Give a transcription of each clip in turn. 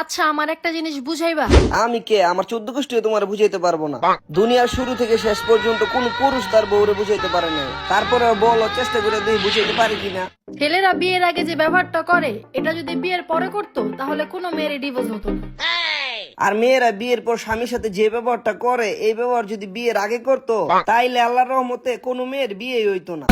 আচ্ছা আমার একটা জিনিস বুঝাইবা। আমি কে? আমার চোদ্দ গোষ্ঠীও তোমার বুঝাইতে পারব না। দুনিয়ার শুরু থেকে শেষ পর্যন্ত কোন পুরুষ তার বউরে বুঝাইতে পারে না। তারপরে বলো চেষ্টা করে দিয়ে বুঝাইতে পারি কিনা? ছেলেরা বিয়ের আগে যে ব্যবহারটা করে এটা যদি বিয়ের পরে করতো তাহলে কোনো মেয়ের ডিভোর্স হতো না। আর মেয়েরা বিয়ের পর স্বামীর সাথে যে ব্যবহারটা করে এই ব্যবহার যদি বিয়ের আগে করতো তাইলে আল্লাহর রহমতে কোনো মেয়ের বিয়ে হইতো না।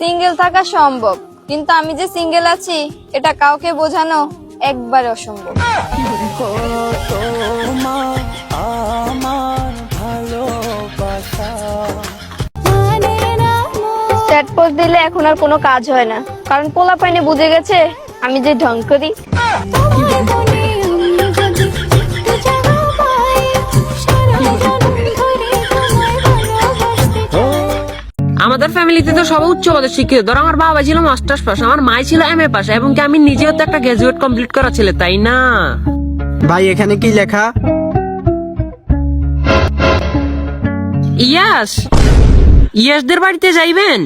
সিঙ্গেল থাকা সম্ভব। কিন্তু আমি যে সিঙ্গেল আছি এটা কাউকে বোঝানো একবারে অসম্ভব। চ্যাট পোস্ট দিলে এখন আর কোনো কাজ হয় না। কারণ পোলা পাইনে বুঝে গেছে আমি যে ঢং করি। আমাদের ফ্যামিলিতে তো সবাই উচ্চ পদে শিক্ষিত। ধর আমার বাবা ছিল মাস্টার্স পাস আমার মাই ছিল এম এ পাস এবং কি আমি নিজেও তো একটা গ্রাজুয়েট কমপ্লিট করা ছেলে তাই না? ভাই এখানে কি লেখা? ইয়াস ইয়াসদের বাড়িতে যাইবেন?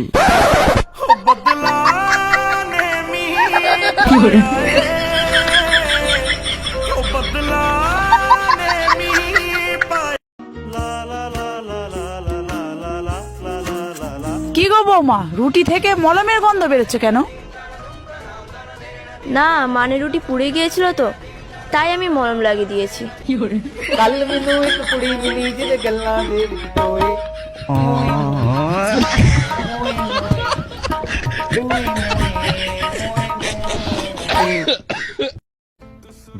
কি গো বৌমা রুটি থেকে মলমের গন্ধ বেরোচ্ছে কেন? না মানে রুটি পুড়ে গিয়েছিল তো তাই আমি মলম লাগিয়ে দিয়েছি।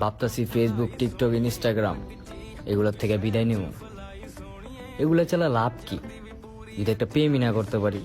ভাবতাছি ফেসবুক টিকটক ইনস্টাগ্রাম এগুলোর থেকে বিদায় নিব। এগুলো চালা লাভ কি? যদি একটা প্রেমই না করতে পারি।